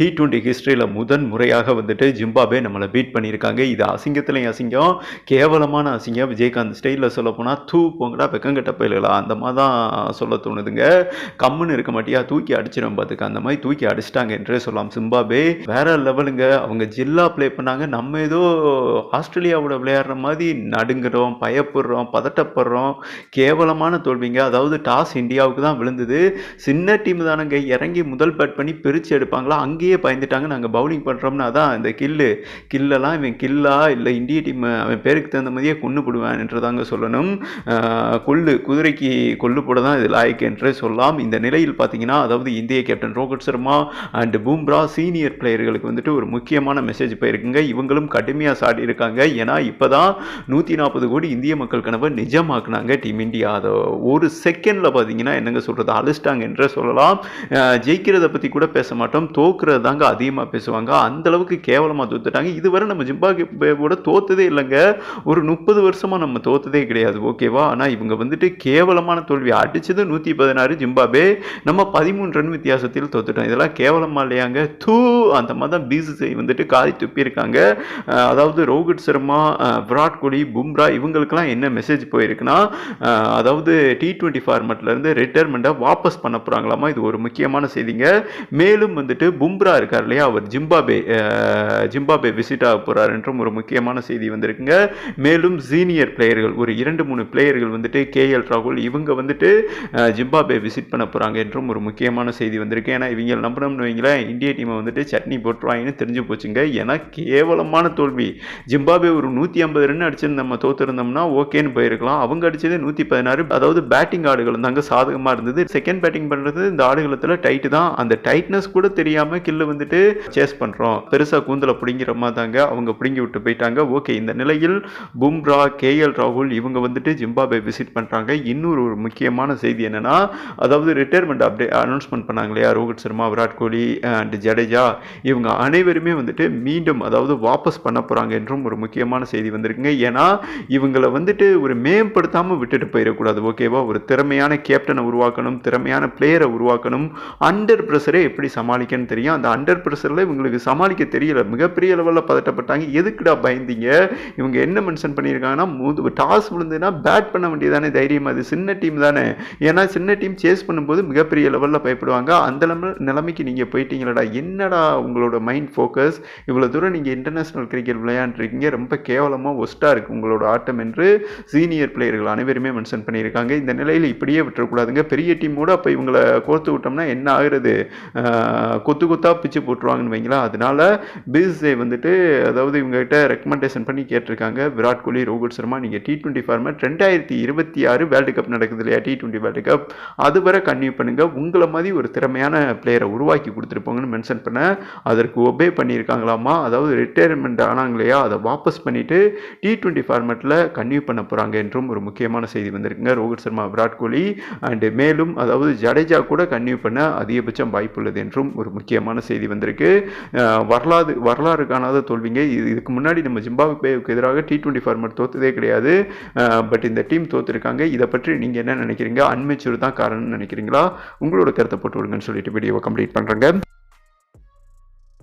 T twenty ஹிஸ்ட்ரியில் முதன் முறையாக வந்துட்டு ஜிம்பாபே நம்மளை பீட் பண்ணியிருக்காங்க. இது அசிங்கத்துலையும் அசிங்கம் கேவலமான அசிங்கம். விஜயகாந்த் ஸ்டைலில் சொல்ல போனால் தூ போங்கடா வெக்கங்கட்ட பயிலா அந்த மாதிரி தான் சொல்ல தோணுதுங்க. கம்முன்னு இருக்க மாட்டியா? தூக்கி அடிச்சிடும் பார்த்துக்க அந்த மாதிரி தூக்கி அடிச்சிட்டாங்க என்றே சொல்லலாம். சிம்பாபே வேற லெவலுங்க அவங்க ஜில்லா ப்ளே பண்ணாங்க. நம்ம ஏதோ ஆஸ்திரேலியாவோட விளையாடுற மாதிரி நடுங்குறோம் பயப்படுறோம் பதட்டப்படுறோம். கேவலமான தோல்விங்க. அதாவது டாஸ் இந்தியாவுக்கு தான் விழுந்தது. சின்ன டீம் தானங்க. இறங்கி முதல் பேட் பண்ணி பிரித்து எடுப்பாங்களா? அங்கேயே பயந்துட்டாங்க. நாங்கள் பவுலிங் பண்ணுறோம்னா தான் இந்த கில்லு. கில்லெல்லாம் இவன் கில்லா இல்லை இந்திய டீம் அவன் பேருக்கு தகுந்த மாதிரியே கொண்டு போடுவேன் என்று தாங்க சொல்லணும். கொள்ளு குதிரைக்கு கொள்ளு போட தான் இது லாய்க்கு என்று சொல்லலாம் இந்த நிலையில் பார்த்தீங்கன்னா அதாவது இந்திய captain Rohit Sharma and Bumrah senior பிளேயர்களுக்கு வந்துட்டு ஒரு முக்கியமான மெசேஜ் போயிருக்குங்க. இவங்களும் கடுமையாக சாடி இருக்காங்க. ஏன்னா இப்போ தான் நூற்றி நாற்பது கோடி இந்திய மக்கள் கனவை நிஜமாக்குனாங்க டீம் இந்தியா அதை ஒரு செகண்டில் பார்த்தீங்கன்னா என்னங்க சொல்கிறது அழிச்சிட்டாங்க என்றே சொல்லலாம். ஜெயிக்கிறத பற்றி கூட பேச மாட்டோம். தோக்குறது தாங்க அதிகமாக பேசுவாங்க. அந்த அளவுக்கு கேவலமாக தோத்துட்டாங்க. இதுவரை நம்ம ஜிம்பாபேவோட தோத்ததே இல்லைங்க. ஒரு முப்பது வருஷமாக நம்ம தோத்ததே கிடையாது ஓகேவா? ஆனால் இவங்க வந்துட்டு கேவலமான தோல்வி. அடித்தது நூற்றி பதினாறு ஜிம்பாபே நம்ம பதிமூணு ரன் வித்தியாசத்தில் தோத்துட்டோம். இதெல்லாம் கேவலமாக இல்லையாங்க? தூ அந்த மாதிரி தான் பிசிசிஐ வந்துட்டு காதி துப்பியிருக்காங்க. அதாவது ரோஹித் சர்மா விராட் கோலி பும்ரா இவங்களுக்கெல்லாம் என்ன மெசேஜ் போயிருக்குன்னா அதாவது டி டுவெண்ட்டி ஃபார்மெட்லேருந்து ரிட்டையர்மெண்ட்டை வாபஸ் பண்ண போகிறாங்களாமா இது ஒரு முக்கியமான செய்திங்க. மேலும் வந்துட்டு பும்ரா இருக்கார் இல்லையா? அவர் ஜிம்பாபே ஜிம்பாபே விசிட் ஆக போகிறார் என்றும் ஒரு முக்கியமான செய்தி வந்திருக்குங்க. மேலும் சீனியர் பிளேயர்கள் ஒரு இரண்டு மூணு பிளேயர்கள் வந்துட்டு கேஎல் ராகுல் இவங்க வந்துட்டு ஜிம்பாபே விசிட் பண்ண போகிறாங்க என்றும் ஒரு முக்கியமான செய்தி வந்திருக்கு. ஏன்னா இவங்க நம்பணும்னு வைங்களேன் இந்திய டீமை வந்துட்டு சட்னி போட்டுருவாங்கன்னு தெரிஞ்சு போச்சுங்க. ஏன்னா கேவலமான தோல்வி. ஜிம்பாபே ஒரு நூற்றி ஐம்பது ரன் அடிச்சு நம்ம தோத்துருந்தோம்னா ஓகேன்னு போயிருக்கலாம். அவங்க அடிச்சது நூற்றி பதினாறு. அதாவது பேட்டிங் ஆடுகள் தாங்க சாதகமாக இருந்தது. செகண்ட் பேட்டிங் பண்ணுறது இந்த ஆடுகளத்தில் டைட்டு தான். அந்த டைட்னஸ் கூட தெரியாமல் கில்லு வந்துட்டு சேஸ் பண்ணுறோம் பெருசாக கூந்தலை பிடிங்கிற மாதிரி தாங்க அவங்க பிடுங்கி விட்டு போயிட்டாங்க. ஓகே இந்த நிலையில் பும்ரா கேஎல் ராகுல் இவங்க வந்துட்டு ஜிம்பாபே விசிட் பண்ணுறாங்க இன்னொரு ஒரு முக்கியமான செய்தி என்னென்னா அதாவது ரிட்டையர்மெண்ட் அப்டே அனௌன்ஸ்மெண்ட் பண்ணாங்க இல்லையா ரோஹித் சர்மா விராட் கோலி அண்ட் ஜடேஜா. இவங்க அனைவருமே வந்துட்டு மீண்டும் அதாவது வாபஸ் பண்ண போகிறாங்க என்றும் ஒரு முக்கியமான செய்தி வந்திருக்குங்க. ஏன்னா இவங்களை வந்துட்டு ஒரு மேம்படுத்தாமல் விட்டுட்டு போயிடக்கூடாது. ஓகேவா ஒரு திறமையான கேப்டனை உருவாக்கணும் திறமையான பிளேயரை உருவாக்கணும் அண்டர் ப்ரெஷரை எப்படி சமாளிக்கன்னு தெரியும். அந்த அண்டர் ப்ரெஷரில் இவங்களுக்கு சமாளிக்க தெரியல. மிகப்பெரிய லெவலில் பதட்டப்பட்டாங்க. எதுக்குடா பயந்தீங்க? இவங்க என்ன மென்ஷன் பண்ணியிருக்காங்கன்னா முது டாஸ் விழுந்துன்னா பேட் பண்ண வேண்டியதானே தைரியம்? அது சின்ன டீம் தானே. ஏன்னா சின்ன டீம் சேஸ் பண்ணும்போது மிகப்பெரிய லெவலில் பயப்படுவாங்க. அந்த நிலைமைக்கு நீங்கள் போயிட்டீங்களடா. என்னடா உங்களோட மைண்ட் ஃபோக்கஸ் இவ்வளோ தூரம் நீங்கள் இன்டர்நேஷ்னல் கிரிக்கெட் விளையாண்டுருக்கீங்க. ரொம்ப கேவலமாக ஒஸ்ட்டாக இருக்குது உங்களோட ஆட்டம் என்று சீனியர் பிளேயர்கள் அனைவருமே மென்ஷன் பண்ணியிருக்காங்க. இந்த நிலையில் இப்படியே விட்டுறக்கூடாதுங்க. பெரிய டீமோடு அப்போ இவங்களை கோர்த்து விட்டோம்னா என்ன ஆகுறது? கொத்து கொத்தா கொத்தாக பிச்சு போட்டுருவாங்கன்னு வைங்களா? அதனால பிசிஐ வந்துட்டு அதாவது இவங்ககிட்ட ரெக்கமெண்டேஷன் பண்ணி கேட்டிருக்காங்க. விராட் கோலி ரோஹித் சர்மா நீங்கள் டி டுவெண்ட்டி ஃபார்மேட் ரெண்டாயிரத்தி இருபத்தி ஆறு வேர்ல்டு கப் நடக்குது இல்லையா? டி டுவெண்ட்டி வேர்ல்டு கப் அது வரை கன்யூ பண்ணுங்கள் உங்களை மாதிரி ஒரு திறமையான பிளேயரை உருவாக்கி கொடுத்துருப்போங்கன்னு மென்ஷன் பண்ண அதற்கு ஒபே பண்ணியிருக்காங்களாமா அதாவது ரிட்டையர்மெண்ட் ஆனாங்க இல்லையா? அதை வாபஸ் பண்ணிவிட்டு டி டுவெண்ட்டி ஃபார்மேட்டில் கன்யூ பண்ண போகிறாங்க என்றும் ஒரு முக்கியமான செய்தி வந்திருக்குங்க. ரோஹித் சர்மா விராட் கோலி அண்டு மேலும் அதாவது ஜடேஜா கூட கன்யூ பண்ண அதிகபட்சம் வாய்ப்புள்ளது என்றும் ஒரு முக்கியமான செய்தி வந்திருக்கு. வரலாறு வரலாறு காணாத தோல்விங்க. இது இதுக்கு முன்னாடி நம்ம ஜிம்பாப்வேவுக்கு எதிராக டி டுவெண்ட்டி ஃபார்மேட் தோத்ததே கிடையாது. பட் இந்த டீம் தோத்துருக்காங்க. இதை பற்றி நீங்கள் என்ன நினைக்கிறீங்க? அன்மெச்சூர் தான் காரணம்னு நினைக்கிறீங்களா? உங்களோட கருத்தை போட்டு விடுங்கன்னு சொல்லிட்டு வீடியோவை கம்ப்ளீட் பண்ணுறேங்க